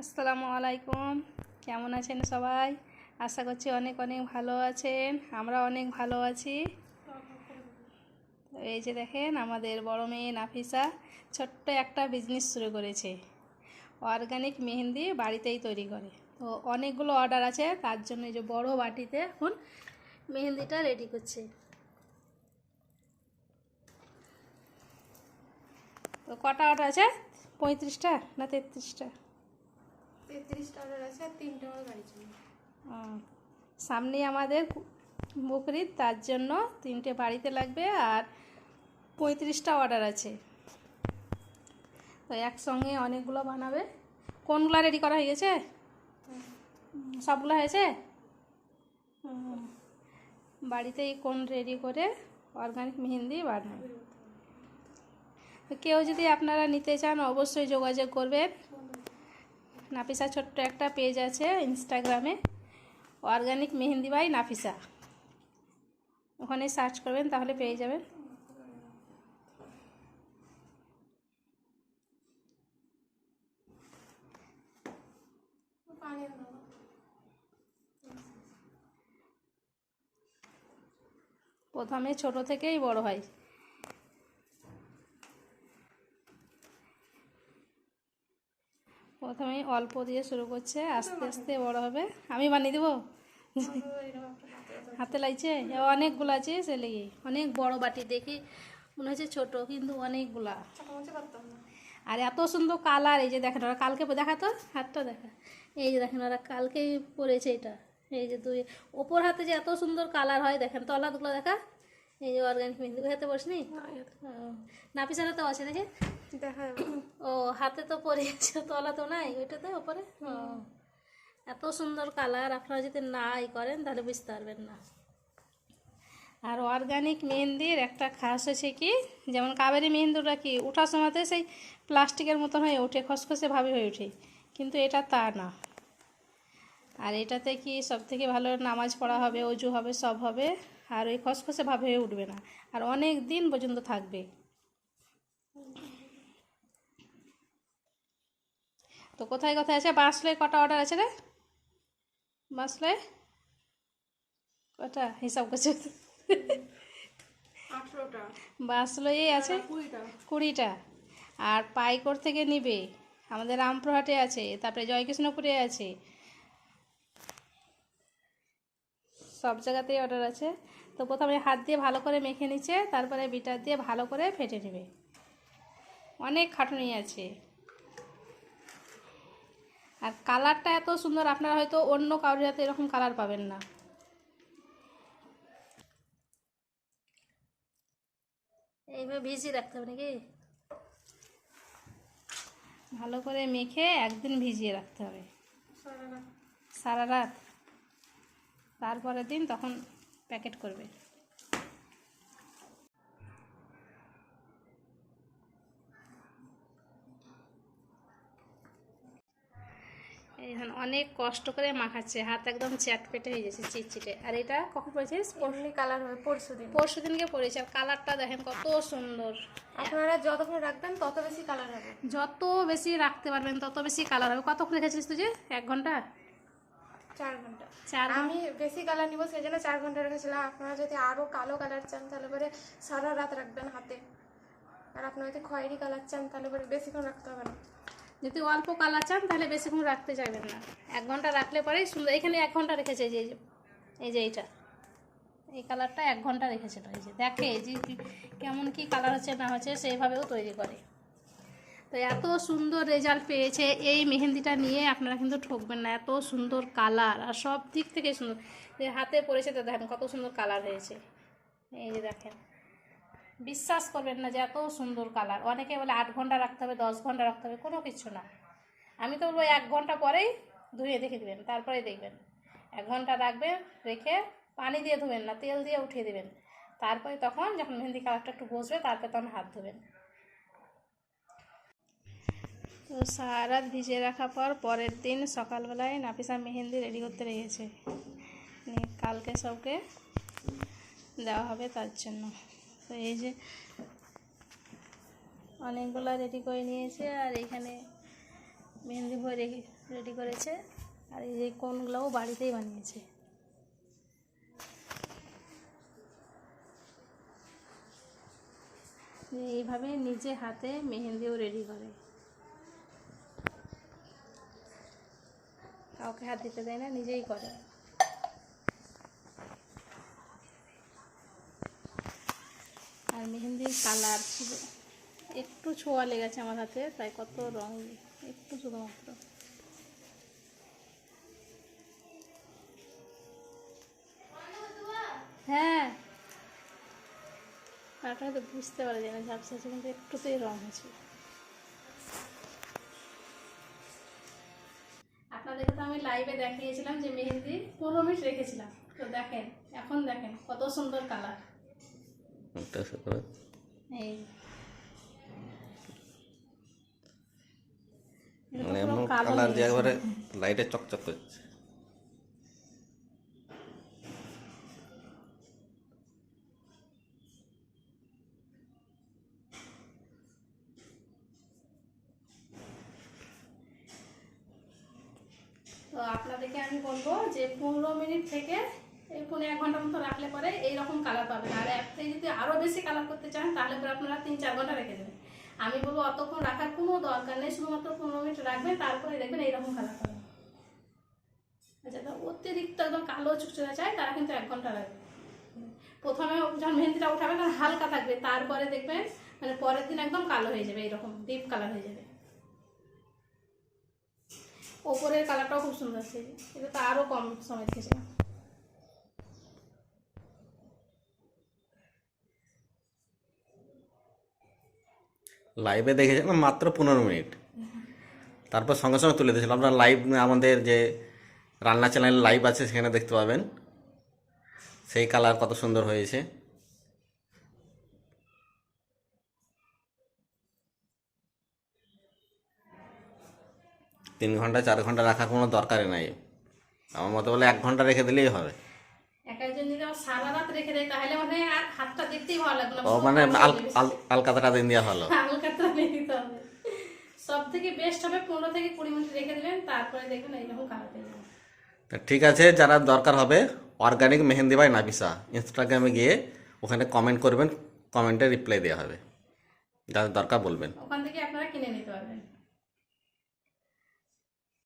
আসসালামু আলাইকুম। কেমন আছেন সবাই? আশা করছি অনেক অনেক ভালো আছেন। আমরা অনেক ভালো আছি। এই যে দেখেন, আমাদের বড় মেয়ে নাফিসা ছোট্ট একটা বিজনেস শুরু করেছে। অর্গানিক মেহেন্দি বাড়িতেই তৈরি করে। তো অনেকগুলো অর্ডার আছে, তার জন্য এই যে বড় বাটিতে এখন মেহেন্দিটা রেডি করছে। তো কটা অর্ডার আছে? পঁয়ত্রিশটা না তেত্রিশটা? তেত্রিশটা অর্ডার আছে আর তিনটে আমার গাড়ি সামনেই আমাদের বকরিদ তার জন্য তিনটে বাড়িতে লাগবে আর পঁয়ত্রিশটা অর্ডার আছে। তো একসঙ্গে অনেকগুলো বানাবে। কোনগুলো রেডি করা হয়ে গেছে? সবগুলো হয়েছে। বাড়িতেই কোন রেডি করে অর্গানিক মেহেন্দি বানাবে। কেউ যদি আপনারা নিতে চান অবশ্যই যোগাযোগ করবেন। নাফিসা ছোট্ট একটা পেজ আছে ইনস্টাগ্রামে অর্গানিক মেহেন্দি বাই নাফিসা। ওখানে সার্চ করবেন, তাহলে পেয়ে যাবেন। প্রথমে ছোট থেকেই বড় হয়। প্রথমে অল্প দিয়ে শুরু করছে, আস্তে আস্তে বড় হবে। আমি বানিয়ে দেবো? হাতে লাগছে? অনেকগুলো আছে সে লেগে। অনেক বড় বাটি, দেখি মনে হচ্ছে ছোট, কিন্তু অনেকগুলা। আর এত সুন্দর কালার, এই যে দেখেন ওরা কালকে দেখা তো? হাতটা দেখা। এই যে দেখেন ওরা কালকেই পরেছে এটা। এই যে দুই ওপর হাতে যে এত সুন্দর কালার হয়, দেখেন তলাগুলো দেখা। এই যে অর্গানিক মেহেন্দি ওই হাতে বসনি? নাপিসার হাতেও আছে দেখে? দেখা ও হাতে তো পরেছে তলা তো নাই ওইটাতে ওপরে? এত সুন্দর কালার আপনারা যদি না ই করেন তাহলে বুঝতে পারবেন না। আর অর্গানিক মেহেন্দির একটা খাস হচ্ছে কি যেমন কাবেরি মেহেন্দিটা কি ওঠার সময়তে সেই প্লাস্টিকের মতন হয়ে ওঠে খসখসে ভাবে হয়ে ওঠে কিন্তু এটা তা না। আর এটাতে কি সব থেকে ভালো নামাজ পড়া হবে অজু হবে সব হবে? আর ওই খসখসে ভাব হয়ে উঠবে না। আর অনেক দিন পর্যন্ত থাকবে। তো কোথায় কোথায় আছে? বাসলে কটা অর্ডার আছে রে? বাসলে? কটা? হিসাব করছে? বাসলই আছে? কুড়িটা। আর পাইকর থেকে নিবে। আমাদের রামপুরহাটে আছে তারপরে জয়কৃষ্ণপুরে আছে। সব জায়গাতেই অর্ডার আছে। তো প্রথমে হাত দিয়ে ভালো করে মেখে নিচ্ছে তারপরে বিটার দিয়ে ভালো করে ফেটে নেবে। অনেক খাটুনি আছে। আর কালারটা এত সুন্দর আপনারা হয়তো অন্য কারোর হাতে এরকম কালার পাবেন না। এইভাবে ভিজিয়ে রাখতে হবে নাকি? ভালো করে মেখে একদিন ভিজিয়ে রাখতে হবে। সারা রাত। তারপরের দিন তখন প্যাকেট করবে। এইখানে অনেক কষ্ট করে মাখাচ্ছে হাত একদম চ্যাট পেটে হয়ে যাচ্ছে চিটচিটে। আর এটা কখন পড়েছিস এমনি কালার হবে পরশু দিন। পরশু দিনকে পড়েছে আর কালারটা দেখেন কত সুন্দর। আপনারা যতক্ষণ রাখবেন তত বেশি কালার হবে। যত বেশি রাখতে পারবেন তত বেশি কালার হবে। কতক্ষণ রেখেছিলিস তুই যে? এক ঘণ্টা? চার ঘণ্টা। চার আমি বেশি কালার নিব সেই জন্য চার ঘণ্টা রেখেছিলাম আপনারা যদি আরও কালো কালার চান তাহলে পরে সারা রাত রাখবেন হাতে। আর আপনারা যদি খয়েরি কালার চান তাহলে পরে বেশিক্ষণ রাখতে হবে না। যদি অল্প কালার চান তাহলে বেশিক্ষণ রাখতে চাইবেন না। এক ঘণ্টা রাখলে পরেই সুন্দর এখানে এক ঘণ্টা রেখেছে যে এই যে- এই যে এইটা। এই কালারটা এক ঘণ্টা রেখেছিল এই যে। দেখে যে কেমন কি কালার হচ্ছে না হচ্ছে সেইভাবেও তৈরি করে। তো এত সুন্দর রেজাল্ট পেয়েছে। এই মেহেন্দিটা নিয়ে আপনারা কিন্তু ঠকবেন না। এত সুন্দর কালার আর সব দিক থেকে সুন্দর। যে হাতে পড়েছে তো দেখেন কত সুন্দর কালার হয়েছে। এই যে দেখেন। বিশ্বাস করবেন না যে এত সুন্দর কালার অনেকে বলে আট ঘণ্টা রাখতে হবে, দশ ঘণ্টা রাখতে হবে, কোনো কিছু না। আমি তো বলব এক ঘণ্টা পরেই ধুয়ে দেখে দেবেন তারপরে দেখবেন। এক ঘণ্টা রাখবেন, রেখে পানি দিয়ে ধুবেন না, তেল দিয়ে উঠিয়ে দেবেন। তারপরে তখন যখন মেহেন্দি কালারটা একটু বসবে, তারপরে তখন হাত ধুবেন। তো সারা রাত ভিজিয়ে রাখার পর পরের দিন সকালবেলায় নাফিসা মেহেন্দি রেডি করতে রেখেছে। কালকে সবকে দেওয়া হবে তার জন্য। তো এই যে অনেকগুলো রেডি করে নিয়েছে আর এখানে মেহেন্দি বই রেডি রেডি করেছে। আর এই যে কোনগুলোও বাড়িতেই বানিয়েছে। এইভাবে নিজে হাতে মেহেন্দিও রেডি করে। কাউকে হাত দিতে দেয় না, নিজেই করে। আর মেহেন্দির কালার একটু ছোঁয়া লেগেছে আমার হাতে, তাই কত রং, একটু শুধুমাত্র। হ্যাঁ। কালারটা হয়তো বুঝতে পারা যায় না ঝাপসা আছে কিন্তু একটুতেই রং হয়েছে। লাইভে দেখিয়েছিলাম যে মেহেন্দি পনেরো মিনিট রেখেছিলাম। তো দেখেন এখন দেখেন কত সুন্দর কালার এই। মানে এমন কালার যে একবারে লাইটে চকচক করছে। আপনাদেরকে আমি বলব যে পনেরো মিনিট থেকে পনেরো এক ঘণ্টার মতো রাখলে পরে এইরকম কালার পাবেন। আর আপনি যদি আরও বেশি কালার করতে চান, তাহলে পরে আপনারা তিন চার ঘণ্টা রেখে দেবেন। আমি বলব অতক্ষণ রাখার কোনো দরকার নেই, শুধুমাত্র পনেরো মিনিট রাখবেন তারপরে দেখবেন এইরকম কালার পাবেন। আচ্ছা তো অতিরিক্ত একদম কালো চুচড়া চায় তারা কিন্তু এক ঘণ্টা রাখবে। প্রথমে যখন মেহেন্দিটা উঠাবে তখন হালকা থাকবে, তারপরে দেখবেন মানে পরের দিন একদম কালো হয়ে যাবে এরকম ডিপ কালার হয়ে যাবে। ওপরের কালারটাও খুব সুন্দর আছে। এটা তো আরও কম সময় থেকে। লাইভে দেখেছিলাম মাত্র পনেরো মিনিট। তারপর সঙ্গে সঙ্গে তুলে দিয়েছিলাম। আপনার লাইভ আমাদের যে রান্না চ্যানেল লাইভ আছে, সেখানে দেখতে পাবেন। সেই কালার কত সুন্দর হয়েছে। তিন ঘণ্টা চার ঘণ্টা রাখার কোনো দরকারই নাই। আমার মতো বলে এক ঘণ্টা রেখে দিলেই হবে। মানে ও মানে আল আল আলকাতাটা দিন দেওয়া ভালো হালকাটা দিতে হবে। সব থেকে বেস্ট হবে পনেরো থেকে কুড়ি মিনিট রেখে দেবেন তারপরে দেখবেন এইরকম কালার পেয়ে যাবেন। তা ঠিক আছে যারা দরকার হবে অর্গানিক মেহেন্দি বাই নাফিসা ইনস্টাগ্রামে গিয়ে ওখানে কমেন্ট করবেন কমেন্টে রিপ্লাই দেওয়া হবে। যাদের দরকার বলবেন। ওখান থেকে আপনারা কিনে নিতে পারবেন।